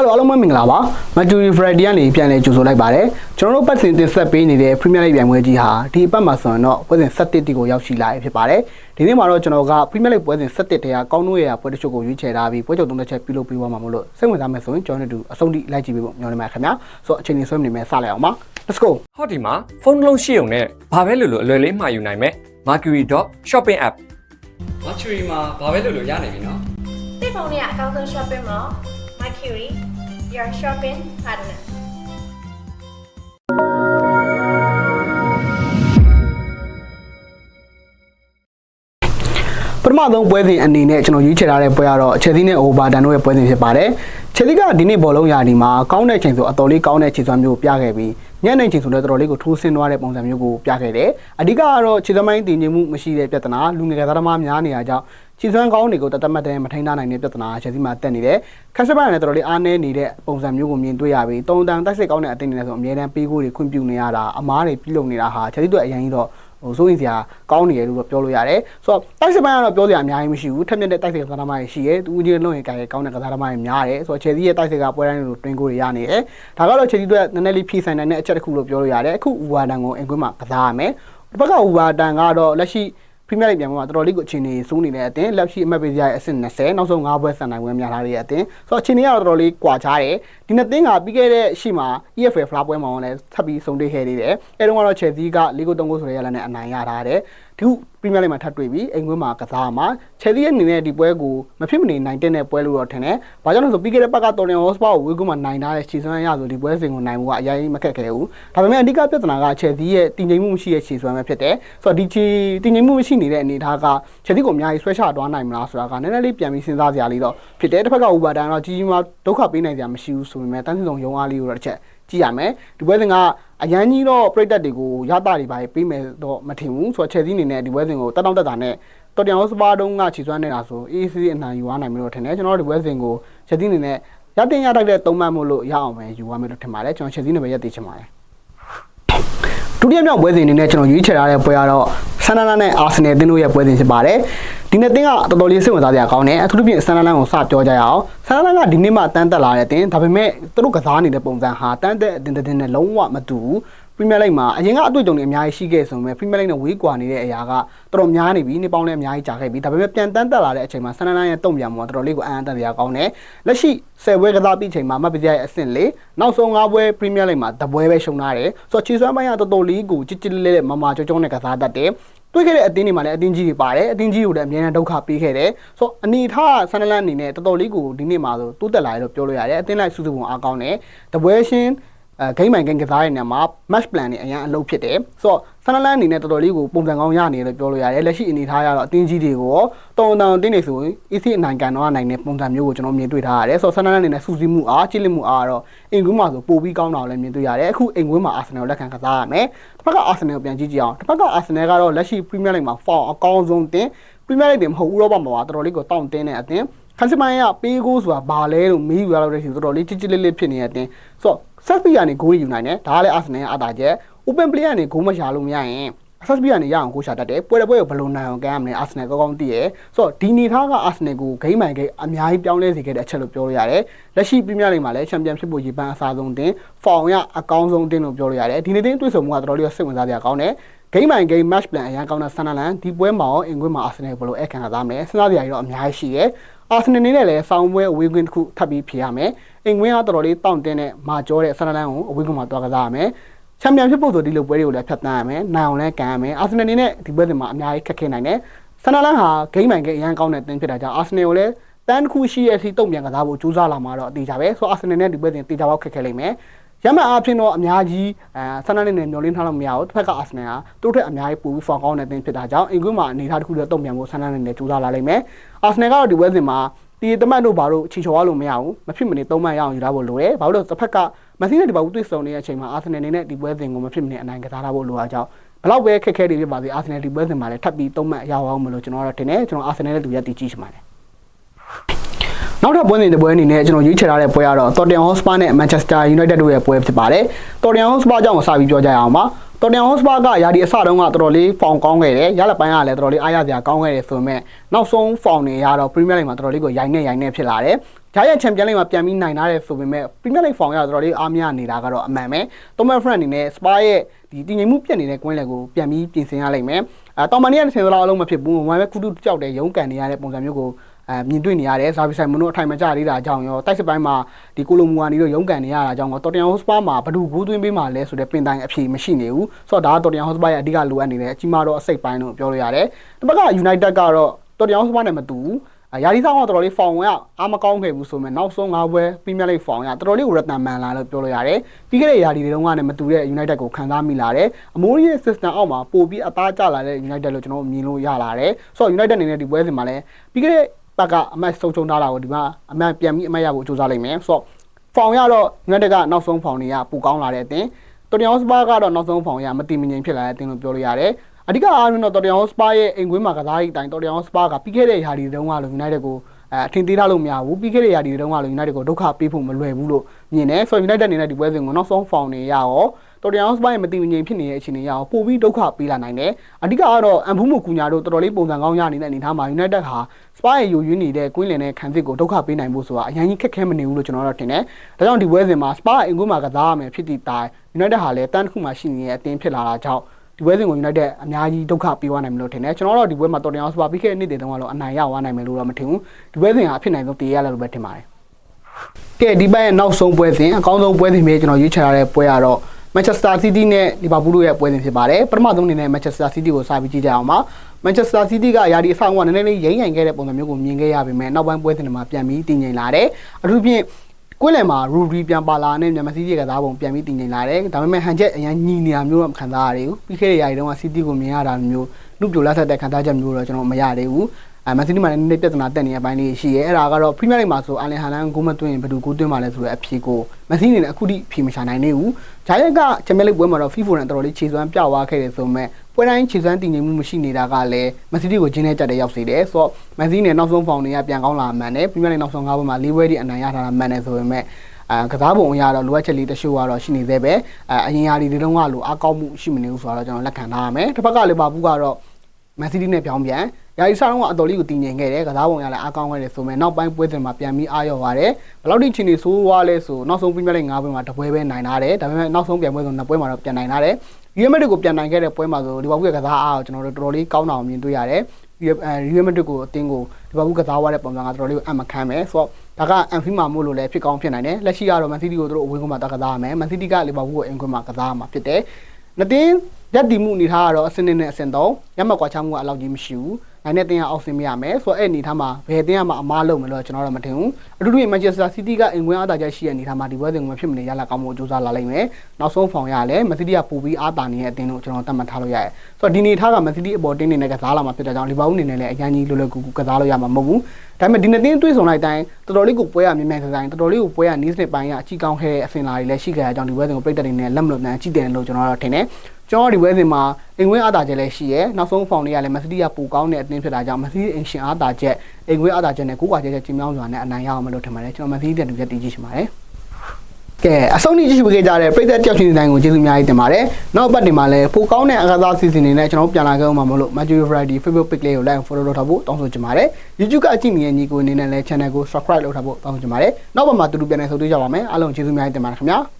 ဟယ်လိုအားလုံးပဲမင်္ဂလာပါ Mercury Friday ကနေပြန်လည်ကြိုဆိုလိုက်ပါတယ်ကျွန်တော်တို့ပတ်စဉ်တင်ဆက်ပေးနေတဲ့ Premier League ပြိုင်ပွဲကြီးဟာဒီအပတ်မှာဆိုရင်တော့ပွဲစဉ်17တီကိုရောက်ရှိလာပြီဖြစ်ပါတယ်ဒီနေ့မှာတော့ကျွန်တော်က Premier League ပွဲစဉ်17တဲကကောင်းတို့ရဲ့ပွဲတစ်ချို့ကိုရွေးချယ်ထားပြီးပွဲချုပ်သုံးသက်ချက်ပြုလုပ်ပေးသွားမှာမို့လို့စိတ်ဝင်စားမယ်ဆိုရင်ကျွန်တော်တို့အဆုံးထိလိုက်ကြည့်ပေးဖို့ညွှန်နေမှာခင်ဗျာဆိုတော့အချိန်ကြီးဆွဲမနေမယ်စလိုက်အောင်ပါ Let's go ဟောဒီမှာဖုန်းတစ်လုံးရှိုံနဲ့ဘာပဲလို့လို့အလွယ်လေးမှာယူနိုင်မဲ့ Mercury.shopping app Mercury မှာဘာပဲလုပ်လို့ရနိုင်ပြီနော်တိတ်ဖုန်းလေးကအကောင်းဆုံး shopping mall Mercury your shopping partner ပထမဆုံးပွဲစဉ်အနေနဲ့ကျွန်တော်ရွေးချယ်ထားတဲ့ပွဲကတော့ချယ်ဆီနဲ့အိုဘာတန်တို့ရဲ့ပွဲစဉ်ဖြစ်ပါတယ်ချယ်ဆီကဒီနေ့ဘောလုံးရာဒီမှာကောင်းတဲ့ချိန်ဆိုအတော်လေးကောင်းတဲ့ခြေစွမ်းမျိုးကိုပြခဲ့ပြီးညနေချိန်ဆိုလည်းတော်တော်လေးကိုထိုးဆင်းသွားတဲ့ပုံစံမျိုးကိုပြခဲ့တယ်အဓိကကတော့ခြေသမိုင်းတည်ငြိမ်မှုမရှိတဲ့ပြဿနာလူငယ်ကစားသမားများနေရကြောင်း ခြေစွမ်းကောင်းတွေကိုတသက်မှတ်တဲ့မထိန်းထားနိုင်တဲ့ပြဿနာချယ်ဆီမှာတက်နေတယ်ခက်စပိုင်းနဲ့တော်တော်လေးအားနည်းနေတဲ့ပုံစံမျိုးကိုမြင်တွေ့ရပြီးတုံတန်တိုက်စစ်ကောင်းတဲ့အသင်းတွေနဲ့ဆိုအများတန်းပေးကိုတွေခွင့်ပြုနေရတာအမားတွေပြုလုပ်နေတာဟာချယ်ဆီတို့အရင်ကြီးတော့ဟိုစိုးရင်စရာကောင်းနေတယ်လို့တော့ပြောလို့ရတယ်ဆိုတော့တိုက်စစ်ပိုင်းကတော့ပြောစရာအများကြီးမရှိဘူးထက်မြက်တဲ့တိုက်စစ်ကစားသမားတွေရှိရဲသူဦးကြီးလုံးရင်ကံကောင်းတဲ့ကစားသမားတွေများတယ်ဆိုတော့ချယ်ဆီရဲ့တိုက်စစ်ကပွဲတိုင်းလိုတွင်းကိုတွေရနေတယ်ဒါကတော့ချယ်ဆီတို့ကနည်းနည်းလေးဖြည့်ဆိုင်နိုင်တဲ့အချက်တစ်ခုလို့ပြောလို့ရတယ်အခုဦးဝါဒန်ကိုအင်ကွင်းမှာကစားရမယ်ဒီဘက်ကဦးဝါဒန်ကတော့လက်ရှိ ပရီးမီးလိဂ်ပြန်မှာတော်တော်လေးကိုအခြေအနေစိုးနေတဲ့အတင်းလက်ရှိအမှတ်ပေးစရာရဲ့အဆင့်20နောက်ဆုံး5ပွဲဆန်နိုင်ပွဲများထားတဲ့အတင်းဆိုတော့အခြေအနေကတော့တော်တော်လေးကွာခြားတယ်ဒီနှစ်သင်းကပြီးခဲ့တဲ့ရှေ့မှာ EFL ဖလားပွဲမှာလည်းထပ်ပြီးဆုံးတွေ့ခဲ့သေးတယ်အဲတုန်းကတော့ Chelsea က၄ဂိုး3ဂိုးဆိုတဲ့ရလနဲ့အနိုင်ရထားတယ် ဒီခုပရီးမီးလိဂ်မှာထပ်တွေ့ပြီးအိမ်ကွင်းမှာကစားမှာ Chelsea ရဲ့အနေနဲ့ဒီပွဲကိုမဖြစ်မနေနိုင်တဲ့ပွဲလို့တော့ထင်တယ်။ဘာကြောင့်လဲဆိုပြီးခဲ့တဲ့ဘက်က Tottenham Hotspur ကိုဝေးကွင်းမှာနိုင်ထားတဲ့ခြေစွမ်းရဆိုဒီပွဲစဉ်ကိုနိုင်မှုကအရင်မခက်ခဲဘူး။ဒါပေမဲ့အဓိကပြဿနာက Chelsea ရဲ့တည်ငြိမ်မှုမရှိတဲ့ခြေစွမ်းပဲဖြစ်တယ်။ဆိုတော့ဒီခြေတည်ငြိမ်မှုမရှိနေတဲ့အနေအထားက Chelsea ကိုအများကြီးဆွဲချသွားနိုင်မလားဆိုတာကနည်းနည်းလေးပြန်ပြီးစဉ်းစားစရာလေးတော့ဖြစ်တယ်။တစ်ဖက်က Uber တန်တော့ကြီးကြီးမားဒုက္ခပေးနိုင်စရာမရှိဘူးဆိုပေမဲ့တန်းစီဆောင်ရုံအားလေးကိုတော့တစ်ချက် ကြည့်ရမယ်ဒီပွဲစဉ်ကအရန်ကြီးတော့ပြိတက်တွေကိုရတာတွေပါပေးမယ်တော့မထင်ဘူးဆိုတော့ Chelsea အနေနဲ့ဒီပွဲစဉ်ကိုတက်တောင့်တက်တာနဲ့တော်တန်ဟောစပါတုံးကခြေစွမ်းနေတာဆို AC အနိုင်ယူရနိုင်မယ်လို့ထင်တယ်ကျွန်တော်တို့ဒီပွဲစဉ်ကို Chelsea အနေနဲ့ရတင်ရတိုက်တဲ့သုံးမှတ်မို့လို့ရအောင်ပဲယူရမယ်လို့ထင်ပါတယ်ကျွန်တော် Chelsea နဲ့ပဲရက်တည်ချင်ပါတယ် ဒုတိယမြောက်ပွဲစဉ်အနေနဲ့ကျွန်တော်ရွေးချယ်ထားတဲ့ပွဲကတော့ဆန်နာနာနဲ့အာဆင်နယ်အသင်းတို့ရဲ့ပွဲစဉ်ဖြစ်ပါတယ်ဒီနေ့အသင်းကတော်တော်လေးစိတ်ဝင်စားစရာကောင်းတယ်အထူးသဖြင့်ဆန်နာနာကိုစပြောကြရအောင်ဆန်နာနာကဒီနေ့မှတန်းတက်လာတဲ့အသင်းဒါပေမဲ့သူတို့ကစားနေတဲ့ပုံစံဟာတန်းတက်အသင်းတစ်သင်းနဲ့လုံးဝမတူဘူး ပရီးမီးလိဂ်မှာအရင်ကအတွေ့အကြုံတွေအများကြီးရှိခဲ့ဆိုပေမဲ့ပရီးမီးလိဂ်နဲ့ဝေးကွာနေတဲ့အရာကတော်တော်များနေပြီနေပေါင်းလည်းအများကြီးကြာခဲ့ပြီဒါပေမဲ့ပြန်တန်းတက်လာတဲ့အချိန်မှာဆန်နနန်ရဲ့တုံ့ပြန်မှုကတော်တော်လေးကိုအံ့အသစရာကောင်းတယ်လက်ရှိ10ပွဲကစားပြီးချိန်မှာမတ်ပစရရဲ့အဆင့်လေးနောက်ဆုံး5ပွဲပရီးမီးလိဂ်မှာတပွဲပဲရှုံထားတယ်ဆိုတော့ခြေစွမ်းပိုင်းကတော်တော်လေးကိုကြစ်ကြစ်လေးလေးမမာကြောကြောနဲ့ကစားတတ်တယ်တွေ့ခဲ့တဲ့အတင်းတွေမှာလည်းအတင်းကြီးတွေပါတယ်အတင်းကြီးကိုလည်းအများနဲ့ဒုက္ခပေးခဲ့တယ်ဆိုတော့အနေထားဆန်နလန်အနေနဲ့တော်တော်လေးကိုဒီနေ့မှာဆိုတိုးတက်လာတယ်လို့ပြောလို့ရတယ်အတင်းလိုက်စုစုပုံအားကောင်းတယ်တပွဲရှင် အဲဂိမ်းမိုင်ဂိမ်းကစားတဲ့နေရာမှာ match plan တွေအရင်အလုပ်ဖြစ်တယ်ဆိုတော့ဆန်နလန်အနေနဲ့တော်တော်လေးကိုပုံစံကောင်းရနေတယ်လို့ပြောလို့ရတယ်လက်ရှိအနေထားရတော့အတင်းကြီးတွေကိုရောတုံတောင်တင်းနေဆိုရင် AC အနိုင်ကန်တော့နိုင်တဲ့ပုံစံမျိုးကိုကျွန်တော်မြင်တွေ့ထားရတယ်ဆိုတော့ဆန်နလန်အနေနဲ့စူးစီးမှုအားချစ်လက်မှုအားတော့အင်ကွင်းမှာဆိုပိုပြီးကောင်းတာကိုလည်းမြင်တွေ့ရတယ်အခုအင်ကွင်းမှာအာဆင်နယ်ကိုလက်ခံကစားရမယ်တစ်ဖက်ကအာဆင်နယ်ကိုပြန်ကြည့်ကြည့်အောင်တစ်ဖက်ကအာဆင်နယ်ကတော့လက်ရှိ Premier League မှာ form အကောင်းဆုံးတင် Premier League တင်မဟုတ်ဥရောပမှာပါတော်တော်လေးကိုတောင့်တင်းတဲ့အတင် ခန်းစမိုင်းကပေးကိုဆိုတာဘာလဲလို့မေးယူရတော့တဲ့ရှင်တော်တော်လေးချစ်ချစ်လေးလေးဖြစ်နေတဲ့အတင်ဆိုတော့ဆက်ပြီးကနေဂိုးယူနိုင်တယ်ဒါကလည်းအာဆင်နယ်ရဲ့အတားချက် open play ကနေဂိုးမရှာလို့မရရင် access ပြကနေရအောင်ကိုရှာတတ်တယ်ပွဲတဲ့ပွဲကိုဘယ်လိုနိုင်အောင်ကမ်းရမလဲအာဆင်နယ်ကောင်းကောင်းသိရယ်ဆိုတော့ဒီနေသားကအာဆင်နယ်ကိုဂိမ်းမိုင်ဂိမ်းအများကြီးပြောင်းလဲစေခဲ့တဲ့အချက်လို့ပြောလို့ရတယ်လက်ရှိပရီးမီးယားလိဂ်မှာလည်းချန်ပီယံဖြစ်ဖို့ရည်ပန်းအစားဆုံးတင်ဖောင်ရအကောင်းဆုံးတင်လို့ပြောလို့ရတယ်ဒီနေ့တင်တွေ့ဆုံမှုကတော်တော်လေးစိတ်ဝင်စားစရာကောင်းတယ် ဂိမ်းမိုင်ဂိမ်း match plan အရင်ကောင်းတဲ့ဆန်နလန်ဒီပွဲမှာရောအင်ကွင်းမှာအာဆင်နယ်ဘယ်လိုအခမ်းကစားမလဲစဉ်းစားစရာတွေတော့အများကြီးရှိရယ်အာဆင်နယ်နေနဲ့လည်းဆောင်းပွဲအဝေးကွင်းတစ်ခုထပ်ပြီးဖြေရမယ်အင်ကွင်းကတော်တော်လေးတောင့်တင်းတဲ့မာကျောတဲ့ဆန်နလန်ကိုအဝေးကွင်းမှာတွားကစားရမယ်ချန်ပီယံဖြစ်ဖို့ဆိုဒီလိုပွဲတွေကိုလည်းဖြတ်တန်းရမယ်နိုင်အောင်လည်းကန်ရမယ်အာဆင်နယ်နေနဲ့ဒီပွဲတွေမှာအများကြီးခက်ခဲနိုင်တယ်ဆန်နလန်ဟာဂိမ်းမိုင်ဂိမ်းအရင်ကောင်းတဲ့တင်းဖြစ်တာကြောင့်အာဆင်နယ်ကိုလည်းတန်းတစ်ခုရှိတဲ့အထိတုံ့ပြန်ကစားဖို့ကြိုးစားလာမှာတော့အသေးချာပဲဆိုတော့အာဆင်နယ်နဲ့ဒီပွဲတွေတေချာပေါက်ခက်ခဲလိမ့်မယ် ရမအားဖြင့်တော့အများကြီးအဲဆန်နနဲ့မျောလင်းထားလို့မရဘူးတစ်ဖက်ကအာဆင်နယ်ကသူတို့ထက်အများကြီးပိုပြီးဖောင်ကောင်းတဲ့တင်းဖြစ်တာကြောင့်အင်ကွင်းမှာအနေထားတစ်ခုတော့တုံ့ပြန်ဖို့ဆန်နနဲ့လည်းကြိုးစားလာလိမ့်မယ်အာဆင်နယ်ကတော့ဒီပွဲစဉ်မှာဒီတမတ်တို့ဘာလို့ချီချော်ရလို့မရဘူးမဖြစ်မနေသုံးမှတ်ရအောင်ယူထားဖို့လိုတယ်ဘာလို့လဲတစ်ဖက်ကမက်ဆီနဲ့ဒီဘာဘူးတွေ့ဆုံနေတဲ့အချိန်မှာအာဆင်နယ်အနေနဲ့ဒီပွဲစဉ်ကိုမဖြစ်မနေအနိုင်ကစားထားဖို့လိုအားကြောင့်ဘလောက်ပဲခက်ခဲတွေဖြစ်ပါစေအာဆင်နယ်ဒီပွဲစဉ်မှာလည်းထပ်ပြီးသုံးမှတ်ရအောင်မလို့ကျွန်တော်ကတော့တင်တယ်ကျွန်တော်အာဆင်နယ်နဲ့တူရတည်ကြည့်ချင်ပါတယ် နောက်ထပ်ပွဲစဉ်တစ်ပွဲအနေနဲ့ကျွန်တော်ရွေးချယ်ထားတဲ့ပွဲကတော့ Tottenham Hotspur နဲ့ Manchester United တို့ရဲ့ပွဲဖြစ်ပါတယ်။ Tottenham Hotspur အကြောင်းကိုစပြီးပြောကြရအောင်ပါ။ Tottenham Hotspur ကယာဒီအစတုန်းကတော်တော်လေးဖောင်ကောင်းခဲ့တယ်။ရလက်ပိုင်းကလည်းတော်တော်လေးအားရစရာကောင်းခဲ့တယ်ဆိုပေမဲ့နောက်ဆုံးဖောင်တွေရတော့ Premier League မှာတော်တော်လေးကိုရိုင်းနေရိုင်းနေဖြစ်လာတယ်။ဂျာယန်ချန်ပီယံလိမှာပြန်ပြီးနိုင်လာတဲ့ဆိုပေမဲ့ပရီးမီးယားလိဖောင်ရတော်တော်လေးအားမရနေတာကတော့အမှန်ပဲ။တိုမတ်ဖရန်အနေနဲ့စပါရဲ့ဒီတည်ငြိမ်မှုပြတ်နေတဲ့ကွင်းလယ်ကိုပြန်ပြီးပြင်ဆင်ရလိမ့်မယ်။အဲတောင်မန်နီယာနဲ့ဆင်စလောက်အလုံးမဖြစ်ဘူး။ဝမ်ပဲကုတုကြောက်တဲ့ရုံးကန်နေရတဲ့ပုံစံမျိုးကို အဲမြင်တွေ့နေရတယ်။ဇာဗီဆိုင်မွန်တို့အထိုင်မကျသေးတာကြောင့်ရောတိုက်စစ်ပိုင်းမှာဒီကိုလိုမူဝါနီတို့ရုံးကန်နေရတာကြောင့်ရောတော်တန်ဟော့စပါမှာဘဒူဘူးသွင်းပေးမှလဲဆိုတဲ့ပင်တိုင်းအဖြေမရှိနေဘူး။ဆိုတော့ဒါကတော်တန်ဟော့စပါရဲ့အဓိကလိုအပ်နေတဲ့အကြီးမားတော့အစိတ်ပိုင်းလို့ပြောလို့ရတယ်။ဒီဘက်က United ကတော့တော်တန်ဟော့စပါနဲ့မတူဘူး။အရာဒီဆောင်ကတော်တော်လေးဖောင်ဝင်အားမကောင်းခဲ့ဘူးဆိုမှနောက်ဆုံး၅ဘွဲပရီးမီးယားလိဖောင်ရတော်တော်လေးကိုရတန်မန်လာလို့ပြောလို့ရတယ်ပြီးခဲ့တဲ့ရာဒီတွေတုန်းကလည်းမတူတဲ့ United ကိုခံစားမိလာတယ်အမိုးရီရဲ့ system အောက်မှာပို့ပြီးအသားကျလာတဲ့ United လို့ကျွန်တော်မြင်လို့ရလာတယ်ဆိုတော့ United အနေနဲ့ဒီပွဲစဉ်မှာလည်းပြီးခဲ့တဲ့ ပတ်ကအမတ်ဆုံးချုံထားတာကိုဒီမှာအမတ်ပြန်ပြီးအမတ်ရဖို့စူးစမ်းလိုက်မယ်ဆိုတော့ဖောင်ရတော့ United ကနောက်ဆုံးဖောင်တွေကပိုကောင်းလာတဲ့အတင်တော်တရားစပါကတော့နောက်ဆုံးဖောင်ရမတိမငြိမ်ဖြစ်လာတဲ့အတင်လို့ပြောလို့ရတယ်အဓိကအားဖြင့်တော့တော်တရားစပါရဲ့အိမ်ကွင်းမှာကစားရေးတိုင်းတော်တရားစပါကပြီးခဲ့တဲ့ရာဒီတုန်းကလို့ United ကိုအဲအထင်သေးထားလို့မရဘူးပြီးခဲ့တဲ့ရာဒီတုန်းကလို့ United ကိုဒုက္ခပေးဖို့မလွယ်ဘူးလို့မြင်တယ်ဆိုတော့ United အနေနဲ့ဒီပွဲစဉ်ကိုနောက်ဆုံးဖောင်နေရရော တော်တရားစပါရဲ့မတိမငြိမ်ဖြစ်နေတဲ့အခြေအနေရအောင်ပို့ပြီးဒုက္ခပေးလာနိုင်တယ်အဓိကကတော့အန်ဖူးမကူညာတို့တော်တော်လေးပုံစံကောင်းရနေတဲ့အနေအထားမှာ United ဟာစပါရဲ့ယူရင်းနေတဲ့ကွင်းလင်တဲ့ခံစစ်ကိုဒုက္ခပေးနိုင်ဖို့ဆိုတာအရင်ကြီးခက်ခဲမနေဘူးလို့ကျွန်တော်တို့ထင်တယ်ဒါကြောင့်ဒီပွဲစဉ်မှာစပါအင်ကွင်းမှာကစားရမယ်ဖြစ်တည်တိုင်း United ဟာလည်းတန်းတစ်ခုမှရှိနေတဲ့အသင်းဖြစ်လာတာကြောင့်ဒီပွဲစဉ်ကို United အများကြီးဒုက္ခပေးသွားနိုင်မလို့ထင်တယ်ကျွန်တော်တို့ဒီပွဲမှာတော်တင်အောင်စပါပြီးခဲ့တဲ့နေ့တွေတုန်းကတော့အနိုင်ရသွားနိုင်မယ်လို့တော့မထင်ဘူးဒီပွဲစဉ်ကအဖြစ်နိုင်ဆုံးတည်ရလဲလို့ပဲထင်ပါတယ်ကဲဒီဘက်ရဲ့နောက်ဆုံးပွဲစဉ်အကောင်းဆုံးပွဲစဉ်ပဲကျွန်တော်ရွေးချယ်ရတဲ့ပွဲကတော့ Manchester City နဲ့ Liverpool တို့ရဲ့ပွဲစဉ်ဖြစ်ပါတယ်ပထမဆုံးအနေနဲ့ Manchester City ကိုစပြီးကြည့်ကြအောင်ပါ Manchester City ကယာဒီအဆောင်ကနည်းနည်းလေးရိမ့်ရိုင်ခဲ့တဲ့ပုံစံမျိုးကိုမြင်ခဲ့ရပေမဲ့နောက်ပိုင်းပွဲစဉ်တွေမှာပြန်ပြီးတည်ငြိမ်လာတယ်အထူးဖြင့်ကွင်းလယ်မှာရူရီပြန်ပါလာနဲ့မြန်မာစီးတီးကစားပုံပြန်ပြီးတည်ငြိမ်လာတယ်ဒါပေမဲ့ဟန်ချက်အရင်ညီနေရမျိုးတော့ခံစားရတယ်ပြီးခဲ့တဲ့ຢာရီတုန်းကစီးတီးကိုမြင်ရတာမျိုးလူပြိုလက်ဆက်တဲ့ခံစားချက်မျိုးတော့ကျွန်တော်မရသေးဘူး အဲမန်စီးတီးမှာလည်းနည်းနည်းပြဿနာတက်နေတဲ့အပိုင်းလေးရှိရဲအဲ့ဒါကတော့ပရီးမီးယားလိဂ်မှာဆိုအာလင်ဟာလန်ဂိုးမသွင်းရင်ဘယ်သူဂိုးသွင်းမှာလဲဆိုတဲ့အဖြေကိုမန်စီးတီးအနေနဲ့အခုထိဖြေမရှာနိုင်သေးဘူးဂျာယက်ကချန်ပီယံလိဂ်ပွဲမှာတော့ FIFA နဲ့တော်တော်လေးခြေစွမ်းပြသွားခဲ့တယ်ဆိုပေမဲ့ပွဲတိုင်းခြေစွမ်းတည်ငြိမ်မှုမရှိနေတာကလည်းမန်စီးတီးကိုဂျင်းနဲ့ကြက်တဲ့ရောက်စေတယ်ဆိုတော့မန်စီးတီးနဲ့နောက်ဆုံးဖောင်တွေကပြန်ကောင်းလာမှန်တယ်ပရီးမီးယားလိဂ်နောက်ဆုံး၅ပွဲမှာ၄ပွဲထိအနိုင်ရထားတာမှန်တယ်ဆိုပေမဲ့အဲကစားပုံအရတော့လိုအပ်ချက်လေးတချို့ကတော့ရှိနေသေးပဲအဲအရင်ရာဒီတွေတုန်းကလိုအကောက်မှုရှိမနေဘူးဆိုတော့ကျွန်တော်လက်ခံထားရမယ်တစ်ဖက်ကလီဗာပူးကတော့မန်စီးတီးနဲ့ပြောင်းပြန် ယာရီဆာတော့ကအတော်လေးကိုတည်ငြိမ်ခဲ့တယ်ကစားပုံရလည်းအားကောင်းခဲ့တယ်ဆိုမဲ့နောက်ပိုင်းပွဲစဉ်မှာပြန်ပြီးအားရော့သွားတယ်ဘယ်လောက်ထိချင်နေဆိုးွားလဲဆိုနောက်ဆုံးပရီးမီးယားလိဂ်၅ပွဲမှာတစ်ပွဲပဲနိုင်လာတယ်ဒါပေမဲ့နောက်ဆုံးပြန်ပွဲဆိုနှစ်ပွဲမှာတော့ပြန်နိုင်လာတယ်ရီယယ်မက်ဒရစ်ကိုပြန်နိုင်ခဲ့တဲ့ပွဲမှာဆိုလီဗာပူးရဲ့ကစားအားကိုကျွန်တော်တို့တော်တော်လေးကောင်းတာကိုမြင်တွေ့ရတယ်ရီယယ်မက်ဒရစ်ကိုအတင်းကိုလီဗာပူးကစားသွားတဲ့ပုံစံကတော်တော်လေးကိုအမခံမယ်ဆိုတော့ဒါကအန်ဖီမာမို့လို့လည်းဖြစ်ကောင်းဖြစ်နိုင်တယ်လက်ရှိကတော့မန်စီးတီးကိုတို့အဝင်းကွင်းမှာတကစားရမယ်မန်စီးတီးကလီဗာပူးကိုအင်ကွင်းမှာကစားရမှာဖြစ်တယ်နှစ်တင်း ရက်တီမှုအနေထားကတော့အစင်းနဲ့အစင်းတော့ရမှတ်ကွာချမှုကအလောက်ကြီးမရှိဘူးနိုင်တဲ့တင်းကအောက်ဆင်းမရမယ်ဆိုတော့အဲ့အနေထားမှာဘယ်တင်းကမှအမားလုံးမလို့ကျွန်တော်တော့မထင်ဘူးအထူးသဖြင့် Manchester City ကအင်ကွင်းအားသာချက်ရှိတဲ့အနေထားမှာဒီပွဲစဉ်ကမဖြစ်မနေရလာကောင်းမှုစူးစမ်းလာလိမ့်မယ်နောက်ဆုံးဖောင်ရလဲမန်စီးတီးကပိုပြီးအားတာနေတဲ့အတင်းလို့ကျွန်တော်သတ်မှတ်ထားလို့ရတယ်ဆိုတော့ဒီအနေထားကမန်စီးတီးအပေါ်တင်းနေတဲ့ကစားလာမှာဖြစ်တဲ့ကြောင့်လီဗာပူးအနေနဲ့လည်းအရင်ကြီးလွယ်လွယ်ကူကူကစားလို့ရမှာမဟုတ်ဘူးဒါပေမဲ့ဒီနှစ်တင်းတွေးဆောင်လိုက်တိုင်းတော်တော်လေးကိုပွဲရမြင်မြန်ဆိုင်တော်တော်လေးကိုပွဲရနီးစနစ်ပိုင်းကအကြီးကောင်းခဲ့တဲ့အစင်လာတွေလည်းရှိခဲ့တဲ့အကြောင်းဒီပွဲစဉ်ကိုပြိတ္တတွေနဲ့လက်မလွတ်နိုင်ကြည့်တယ်လို့ကျွန်တော်တော့ထင်တယ် ကျွန်တော်ဒီပွဲစဉ်မှာအင်ကွင်းအားသာချက်လည်းရှိရဲနောက်ဆုံးဖောင်တွေကလည်းမက်ဆီတီးကပိုကောင်းတဲ့အသင်းဖြစ်တာကြောင့်မက်ဆီတီးအင်ရှင်အားသာချက်အင်ကွင်းအားသာချက်နဲ့ကိုးကွာချက်ချက်ချင်းမြောင်းစွာနဲ့အနိုင်ရအောင်မလို့ထင်ပါတယ်ကျွန်တော်မက်ဆီတီးတဲ့တူချက်တည်ကြည့်ရှင်ပါတယ်ကဲအဆုံးထိကြည့်ရှုပေးကြတဲ့ပရိသတ်တယောက်ချင်းတိုင်းကိုကျေးဇူးအများကြီးတင်ပါတယ်နောက်ပတ်တင်မှာလည်းပိုကောင်းတဲ့အကစားစီစဉ်တွေနဲ့ကျွန်တော်ပြန်လာခဲ့အောင်မှာမလို့ Matthew Friday Facebook page လေးကို like and follow လုပ်ထားဖို့တောင်းဆိုချင်ပါတယ် YouTube ကအကြည့်နေတဲ့ညီကိုအနေနဲ့လည်း channel ကို subscribe လုပ်ထားဖို့တောင်းဆိုချင်ပါတယ်နောက်ပတ်မှာတူတူပြန်နေဆုံတွေ့ကြပါမယ်အားလုံးကျေးဇူးအများကြီးတင်ပါတယ်ခင်ဗျာ